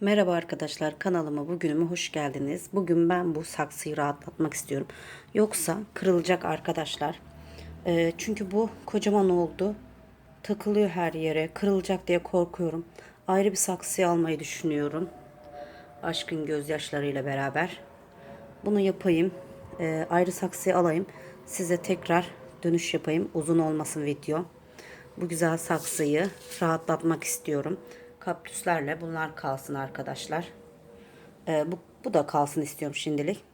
Merhaba arkadaşlar kanalıma bugünüme hoş geldiniz. Bugün ben bu saksıyı rahatlatmak istiyorum. Yoksa kırılacak arkadaşlar. Ee, çünkü bu kocaman oldu. Takılıyor her yere. Kırılacak diye korkuyorum. Ayrı bir saksıyı almayı düşünüyorum. Aşkın gözyaşlarıyla beraber. Bunu yapayım. Ee, ayrı saksıyı alayım. Size tekrar dönüş yapayım. Uzun olmasın video. Bu güzel saksıyı rahatlatmak istiyorum. Kaktüslerle bunlar kalsın arkadaşlar. Ee, bu, bu da kalsın istiyorum şimdilik.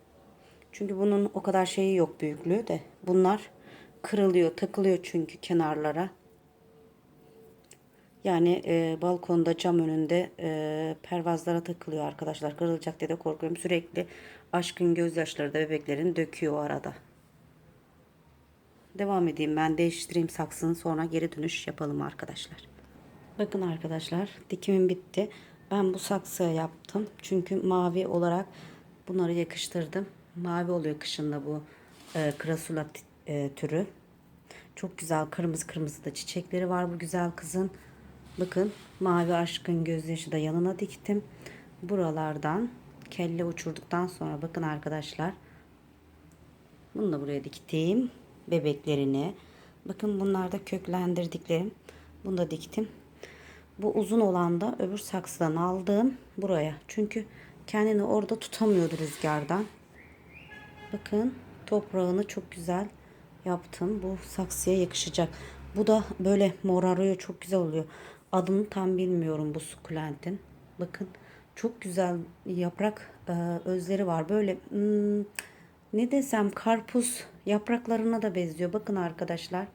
Çünkü bunun o kadar şeyi yok büyüklüğü de. Bunlar kırılıyor, takılıyor çünkü kenarlara. Yani e, balkonda cam önünde e, pervazlara takılıyor arkadaşlar. Kırılacak diye de korkuyorum. Sürekli aşkın gözyaşları da bebeklerin döküyor o arada. Devam edeyim ben değiştireyim saksını sonra geri dönüş yapalım arkadaşlar. Bakın arkadaşlar dikimim bitti. Ben bu saksıya yaptım. Çünkü mavi olarak bunları yakıştırdım. Mavi oluyor kışında bu e, krasula e, türü. Çok güzel kırmızı kırmızı da çiçekleri var bu güzel kızın. Bakın mavi aşkın gözyaşı da yanına diktim. Buralardan kelle uçurduktan sonra bakın arkadaşlar. Bunu da buraya diktim. Bebeklerini. Bakın bunlar da köklendirdiklerim. Bunu da diktim. Bu uzun olan da öbür saksıdan aldığım buraya. Çünkü kendini orada tutamıyordu rüzgardan. Bakın toprağını çok güzel yaptım. Bu saksıya yakışacak. Bu da böyle morarıyor. Çok güzel oluyor. Adını tam bilmiyorum bu sukulentin. Bakın çok güzel yaprak e, özleri var. Böyle hmm, ne desem karpuz yapraklarına da benziyor. Bakın arkadaşlar.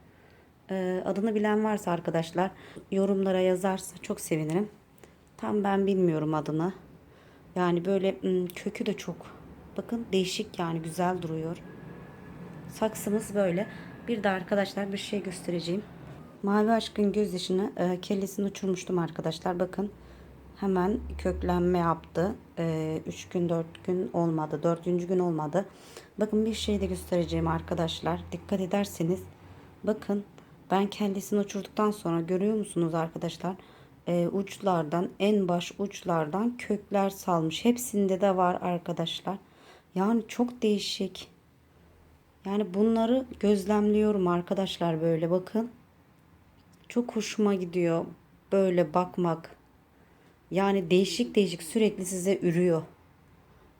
Ee, adını bilen varsa arkadaşlar yorumlara yazarsa çok sevinirim. Tam ben bilmiyorum adını. Yani böyle kökü de çok bakın değişik yani güzel duruyor. Saksımız böyle. Bir de arkadaşlar bir şey göstereceğim. Mavi aşkın gözyaşını e, kellesini uçurmuştum arkadaşlar. Bakın hemen köklenme yaptı. 3 e, gün 4 gün olmadı. 4. gün olmadı. Bakın bir şey de göstereceğim arkadaşlar. Dikkat ederseniz bakın ben kendisini uçurduktan sonra görüyor musunuz arkadaşlar? Ee, uçlardan en baş uçlardan kökler salmış. Hepsinde de var arkadaşlar. Yani çok değişik. Yani bunları gözlemliyorum arkadaşlar böyle bakın. Çok hoşuma gidiyor böyle bakmak. Yani değişik değişik sürekli size ürüyor.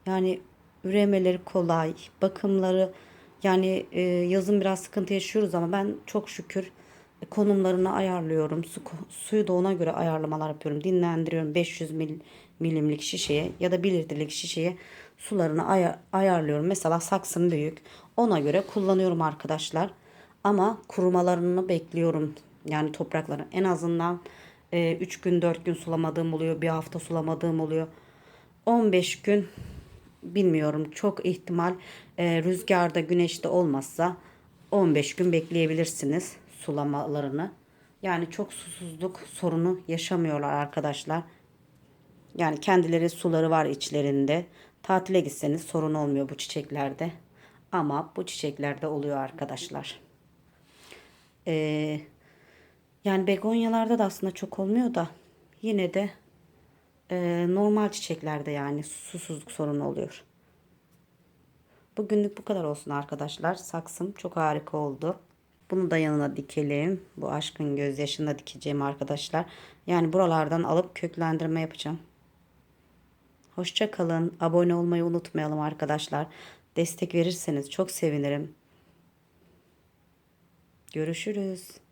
Yani üremeleri kolay, bakımları yani e, yazın biraz sıkıntı yaşıyoruz ama ben çok şükür konumlarını ayarlıyorum. Su, suyu da ona göre ayarlamalar yapıyorum. Dinlendiriyorum 500 mil, milimlik şişeye ya da 1 litrelik şişeye sularını ayar, ayarlıyorum. Mesela saksım büyük. Ona göre kullanıyorum arkadaşlar. Ama kurumalarını bekliyorum. Yani toprakları en azından 3 e, gün 4 gün sulamadığım oluyor. Bir hafta sulamadığım oluyor. 15 gün bilmiyorum çok ihtimal e, rüzgarda güneşte olmazsa 15 gün bekleyebilirsiniz sulamalarını. Yani çok susuzluk sorunu yaşamıyorlar arkadaşlar. Yani kendileri suları var içlerinde. Tatile gitseniz sorun olmuyor bu çiçeklerde. Ama bu çiçeklerde oluyor arkadaşlar. Ee, yani begonyalarda da aslında çok olmuyor da yine de e, normal çiçeklerde yani susuzluk sorunu oluyor. Bugünlük bu kadar olsun arkadaşlar. Saksım çok harika oldu. Bunu da yanına dikelim. Bu aşkın gözyaşını dikeceğim arkadaşlar. Yani buralardan alıp köklendirme yapacağım. Hoşça kalın. Abone olmayı unutmayalım arkadaşlar. Destek verirseniz çok sevinirim. Görüşürüz.